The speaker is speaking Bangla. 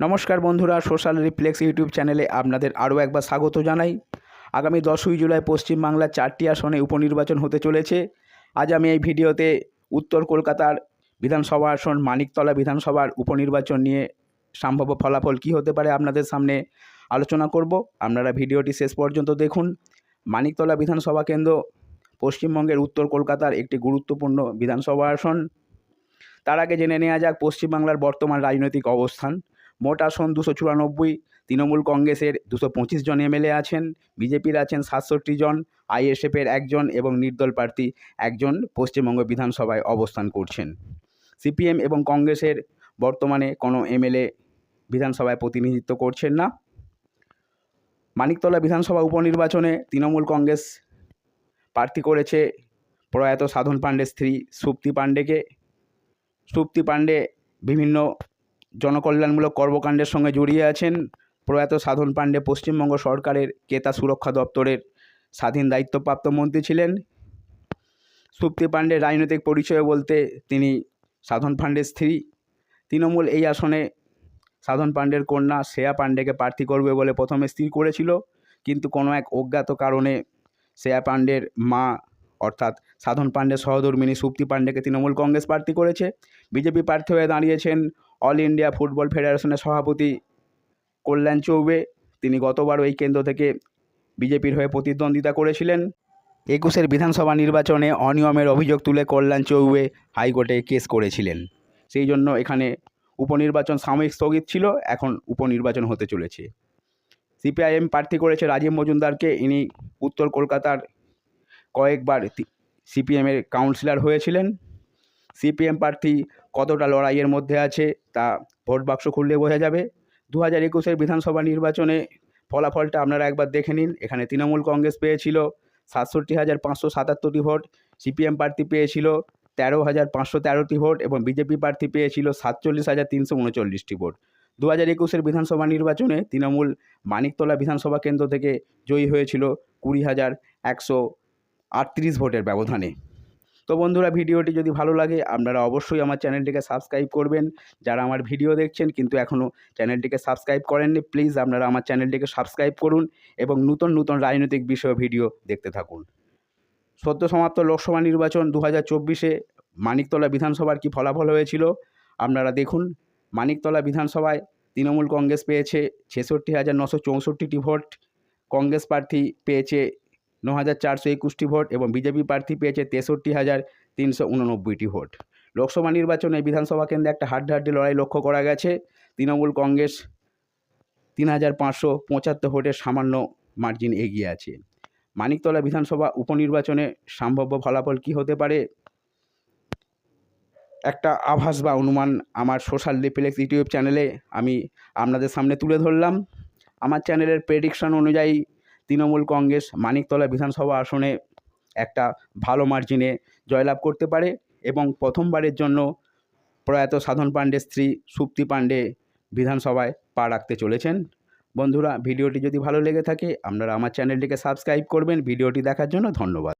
নমস্কার বন্ধুরা, সোশ্যাল রিফ্লেক্স ইউটিউব চ্যানেলে আপনাদের আরও একবার স্বাগত জানাই। আগামী দশই জুলাই পশ্চিমবাংলার চারটি আসনে উপনির্বাচন হতে চলেছে। আজ আমি এই ভিডিওতে উত্তর কলকাতার বিধানসভা আসন, মানিকতলা বিধানসভার উপনির্বাচন নিয়ে সম্ভাব্য ফলাফল কী হতে পারে আপনাদের সামনে আলোচনা করব। আপনারা ভিডিওটি শেষ পর্যন্ত দেখুন। মানিকতলা বিধানসভা কেন্দ্র পশ্চিমবঙ্গের উত্তর কলকাতার একটি গুরুত্বপূর্ণ বিধানসভা আসন। তার আগে জেনে নেওয়া যাক পশ্চিমবাংলার বর্তমান রাজনৈতিক অবস্থান। মোট আসন দুশো চুরানব্বই। তৃণমূল কংগ্রেসের দুশো পঁচিশ জন এমএলএ আছেন, বিজেপির আছেন সাতষট্টি জন আইএসএফের একজন এবং নির্দল প্রার্থী একজন পশ্চিমবঙ্গ বিধানসভায় অবস্থান করছেন। সিপিএম এবং কংগ্রেসের বর্তমানে কোনো এমএলএ বিধানসভায় প্রতিনিধিত্ব করছেন না। মানিকতলা বিধানসভা উপনির্বাচনে তৃণমূল কংগ্রেস প্রার্থী করেছে প্রয়াত সাধন পাণ্ডের স্ত্রী সুপ্তি পাণ্ডেকে। সুপ্তি পাণ্ডে বিভিন্ন জনকল্যাণমূলক কর্মকাণ্ডের সঙ্গে জড়িয়ে আছেন প্রয়াত সাধন পাণ্ডে পশ্চিমবঙ্গ সরকারের ক্রেতা সুরক্ষা দপ্তরের স্বাধীন দায়িত্বপ্রাপ্ত মন্ত্রী ছিলেন। সুপ্তি পাণ্ডের রাজনৈতিক পরিচয় বলতে তিনি সাধন পাণ্ডের স্ত্রী। তৃণমূল এই আসনে সাধন পাণ্ডের কন্যা শ্রেয়া পাণ্ডেকে প্রার্থী করবে বলে প্রথমে স্থির করেছিল, কিন্তু কোনো এক অজ্ঞাত কারণে শ্রেয়া পাণ্ডের মা অর্থাৎ সাধন পাণ্ডের সহধর্মিনী সুপ্তি পাণ্ডেকে তৃণমূল কংগ্রেস প্রার্থী করেছে। বিজেপি প্রার্থী হয়ে দাঁড়িয়েছেন অল ইন্ডিয়া ফুটবল ফেডারেশনের সভাপতি কল্যাণ চৌবে, তিনি গতবার এই কেন্দ্র থেকে বিজেপির হয়ে প্রতিদ্বন্দ্বিতা করেছিলেন। একুশের বিধানসভা নির্বাচনে অনিয়মের অভিযোগ তুলে কল্যাণ চৌবে হাইকোর্টে কেস করেছিলেন। সেই জন্য এখানে উপনির্বাচন সাময়িক স্থগিত ছিল, এখন উপনির্বাচন হতে চলেছে। সিপিআইএম প্রার্থী করেছে রাজীব মজুমদারকে, ইনি উত্তর কলকাতার কয়েকবার সিপিএমের কাউন্সিলর হয়েছিলেন। সিপিএম প্রার্থী কতটা লড়াইয়ের মধ্যে আছে তা ভোট বাক্স খুললে বোঝা যাবে। দু হাজার একুশের বিধানসভা নির্বাচনে ফলাফলটা আপনারা একবার দেখে নিন। এখানে তৃণমূল কংগ্রেস পেয়েছিল সাতষট্টি হাজার পাঁচশো সাতাত্তরটি ভোট, সিপিএম প্রার্থী পেয়েছিল তেরো হাজার পাঁচশো তেরোটি ভোট এবং বিজেপি প্রার্থী পেয়েছিল সাতচল্লিশ হাজার তিনশো উনচল্লিশটি ভোট। দু হাজার একুশের বিধানসভা নির্বাচনে তৃণমূল মানিকতলা বিধানসভা কেন্দ্র থেকে জয়ী হয়েছিল কুড়ি হাজার একশো আটত্রিশ ভোটের ব্যবধানে। তো বন্ধুরা ভিডিওটি যদি ভালো লাগে, আপনারা অবশ্যই আমার চ্যানেলটিকে সাবস্ক্রাইব করবেন। যারা আমার ভিডিও দেখছেন কিন্তু এখনও চ্যানেলটিকে সাবস্ক্রাইব করেননি, প্লিজ আপনারা আমার চ্যানেলটিকে সাবস্ক্রাইব করুন এবং নতুন নতুন রাজনৈতিক বিষয় ভিডিও দেখতে থাকুন। সদ্য সমাপ্ত লোকসভা নির্বাচন দু হাজার চব্বিশে মানিকতলা বিধানসভার কী ফলাফল হয়েছিল? আপনারা দেখুন, মানিকতলা বিধানসভায় তৃণমূল কংগ্রেস পেয়েছে ছেষট্টি হাজার নশো চৌষট্টিটি ভোট, কংগ্রেস প্রার্থী পেয়েছে ন হাজার চারশো একুশটি ভোট এবং বিজেপি প্রার্থী পেয়েছে তেষট্টি হাজার তিনশো উননব্বইটি ভোট। লোকসভা নির্বাচনে বিধানসভা কেন্দ্রে একটা হাড্ডাহাড্ডি লড়াই লক্ষ্য করা গেছে। তৃণমূল কংগ্রেস তিন হাজার পাঁচশো পঁচাত্তর ভোটের সামান্য মার্জিন এগিয়ে আছে। মানিকতলা বিধানসভা উপনির্বাচনে সম্ভাব্য ফলাফল কী হতে পারে? একটা আভাস বা অনুমান আমার সোশ্যাল রিফ্লেক্স ইউটিউব চ্যানেলে আমি আপনাদের সামনে তুলে ধরলাম। আমার চ্যানেলের প্রেডিকশন অনুযায়ী তৃণমূল কংগ্রেস মানিকতলা বিধানসভা আসনে একটা ভালো মার্জিনে জয়লাভ করতে পারে এবং প্রথমবারের জন্য প্রয়াত সাধন পাণ্ডের স্ত্রী সুপ্তি পাণ্ডে বিধানসভায় পা রাখতে চলেছেন। বন্ধুরা, ভিডিওটি যদি ভালো লেগে থাকে, আপনারা আমার চ্যানেলটিকে সাবস্ক্রাইব করবেন। ভিডিওটি দেখার জন্য ধন্যবাদ।